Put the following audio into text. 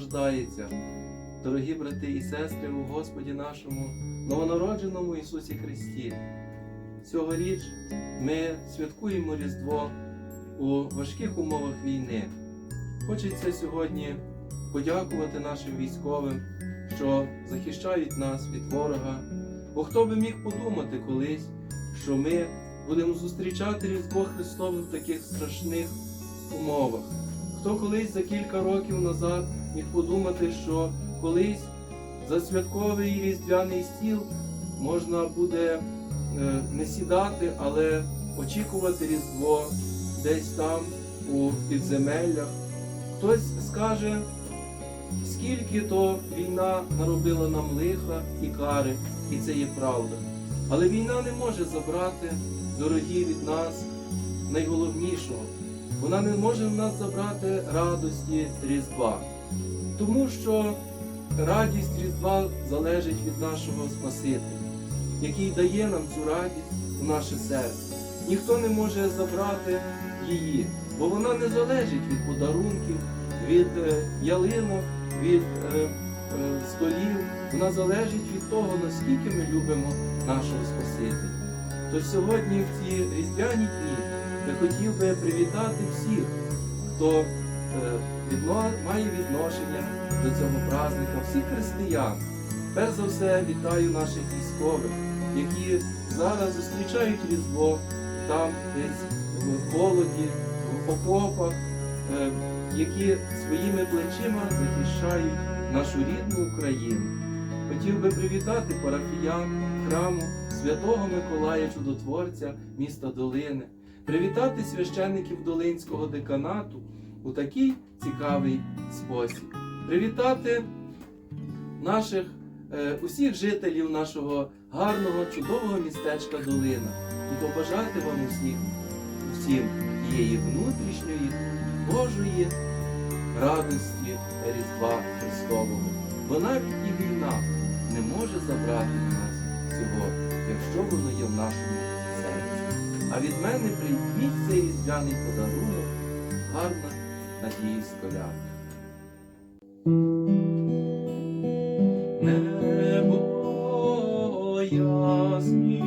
рождається. Дорогі брати і сестри у Господі нашому, новонародженому Ісусі Христі. Цьогоріч ми святкуємо Різдво у важких умовах війни. Хочеться сьогодні подякувати нашим військовим, що захищають нас від ворога. Бо хто би міг подумати колись, що ми будемо зустрічати Різдво Христове в таких страшних умовах. Хто колись за кілька років назад міг подумати, що колись за святковий різдвяний стіл можна буде е, не сідати, але очікувати Різдво десь там у підземеллях. Хтось скаже, скільки то війна наробила нам лиха і кари, і це є правда. Але війна не може забрати, дорогі від нас, найголовнішого. Вона не може в нас забрати радості Різдва. Тому що радість Різдва залежить від нашого Спасителя, який дає нам цю радість у наше серце. Ніхто не може забрати її, бо вона не залежить від подарунків, від е, ялинок, від е, е, столів. Вона залежить від того, наскільки ми любимо нашого Спасителя. Тож сьогодні, в ці різдвяні дні, я хотів би привітати всіх, хто е, має відношення до цього праздника, всіх християн. Перш за все вітаю наших військових, які зараз зустрічають Різдво там, десь в холоді, в окопах, е, які своїми плечима захищають нашу рідну Україну. Хотів би привітати парафіян храму святого Миколая Чудотворця міста Долини, привітати священників Долинського деканату у такий цікавий спосіб, привітати наших е, усіх жителів нашого гарного, чудового містечка Долина і побажати вам усіх, усім тієї внутрішньої Божої радості Різдва Христового. Бо навіть і війна не може забрати нас цього, якщо воно є в нашому. А від мене прийміть цей різдвяний подарунок, гарна надіюсь коляда. Небо ясні,